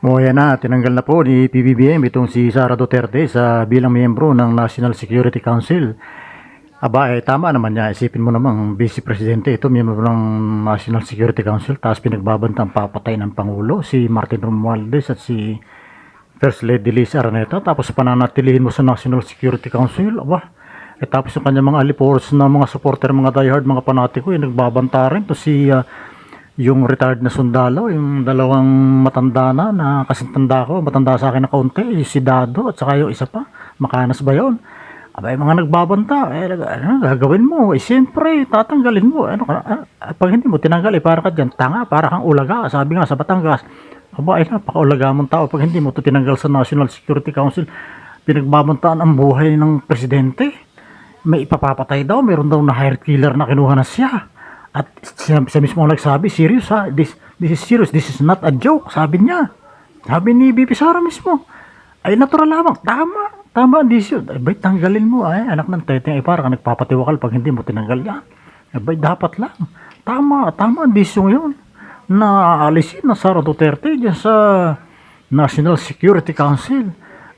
O yan na, tinanggal na po ni PBBM itong si Sara Duterte sa bilang miyembro ng National Security Council. Aba, eh, tama naman niya. Isipin mo namang Vice Presidente ito, miyembro ng National Security Council, tapos pinagbabantang papatay ng Pangulo, si Martin Romualdez at si First Lady Liz Araneta, tapos pananatilihin mo sa National Security Council, aba, eh, tapos yung kanyang mga alipores na mga supporter, mga diehard, mga panatiko, yung nagbabanta rin. To si ah, yung retired na sundalo, yung dalawang matanda na, na kasintanda ko, matanda sa akin na kaunti, si Dado, at saka yung isa pa, makanas ba yun? Aba, yung mga nagbabanta, eh, ano, gagawin mo, eh, siyempre, tatanggalin mo, ano, ah, pag hindi mo tinanggal, eh, para ka dyan, tanga, para kang ulaga, sabi nga sa Batangas, aba, ay napakaulaga mong tao, pag hindi mo to tinanggal sa National Security Council, pinagbabantaan ang buhay ng presidente, may ipapapatay daw, meron daw na hired killer na kinuha na siya. At siya, siya mismo ang nagsabi, serious ha, this, this is serious, this is not a joke, sabi niya. Sabi ni BP Sara mismo, ay natural lamang, tama, tama ang desisyon. Ay, bay, tanggalin mo, ay, anak ng teteng, ay parang nagpapatiwakal pag hindi mo tinanggal yan. Ay, bay, dapat lang. Tama, tama ang desisyon yun. Na alisin na Sara Duterte dyan sa National Security Council.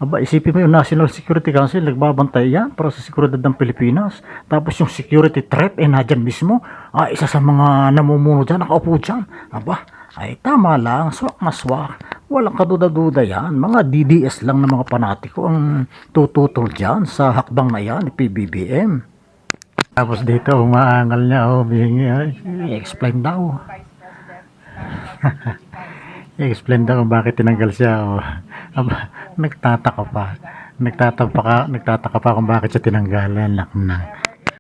Aba, isipin mo yung National Security Council, nagbabantay yan para sa seguridad ng Pilipinas. Tapos yung security threat, eh, nadyan mismo. Ah, isa sa mga namumuno dyan, nakaupo dyan. Aba, ay tama lang, swak na swak. Walang kaduda-duda yan. Mga DDS lang na mga panatiko ang tututol dyan sa hakbang na yan ni PBBM. Tapos dito, umaangal niya, oh, bihingi, ay, i-explain daw. I-explain daw kung bakit tinanggal siya. Oh. Aba, nagtataka pa. Nagtataka pa, nagtataka pa kung bakit siya tinanggalan. Nak na.